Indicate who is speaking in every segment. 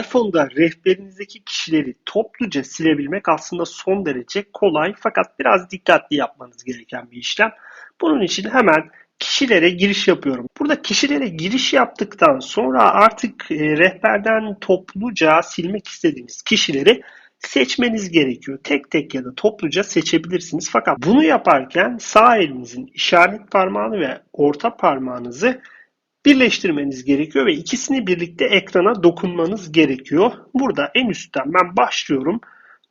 Speaker 1: iPhone'da rehberinizdeki kişileri topluca silebilmek aslında son derece kolay fakat biraz dikkatli yapmanız gereken bir işlem. Bunun için hemen kişilere giriş yapıyorum. Burada kişilere giriş yaptıktan sonra artık e, rehberden topluca silmek istediğiniz kişileri seçmeniz gerekiyor. Tek tek ya da topluca seçebilirsiniz. Fakat bunu yaparken sağ elinizin işaret parmağını ve orta parmağınızı birleştirmeniz gerekiyor ve ikisini birlikte ekrana dokunmanız gerekiyor. Burada en üstten ben başlıyorum.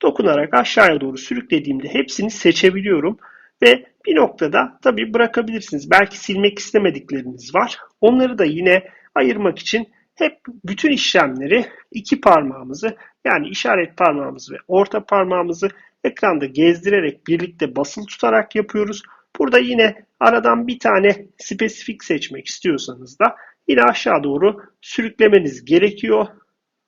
Speaker 1: Dokunarak aşağıya doğru sürüklediğimde hepsini seçebiliyorum ve bir noktada tabii bırakabilirsiniz. Belki silmek istemedikleriniz var. Onları da yine ayırmak için hep bütün işlemleri iki parmağımızı yani işaret parmağımızı ve orta parmağımızı ekranda gezdirerek birlikte basılı tutarak yapıyoruz. Burada yine aradan bir tane spesifik seçmek istiyorsanız da yine aşağı doğru sürüklemeniz gerekiyor.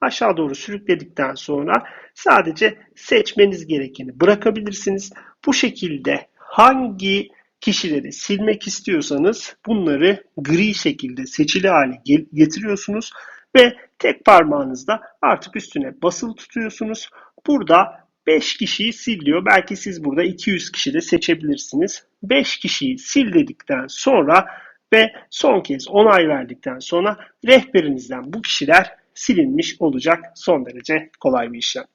Speaker 1: Aşağı doğru sürükledikten sonra sadece seçmeniz gerekeni bırakabilirsiniz. Bu şekilde hangi kişileri silmek istiyorsanız bunları gri şekilde seçili hale getiriyorsunuz ve tek parmağınızda artık üstüne basılı tutuyorsunuz. Burada 5 kişiyi sil diyor. Belki siz burada 200 kişi de seçebilirsiniz. 5 kişiyi sil dedikten sonra ve son kez onay verdikten sonra rehberinizden bu kişiler silinmiş olacak. Son derece kolay bir işlem.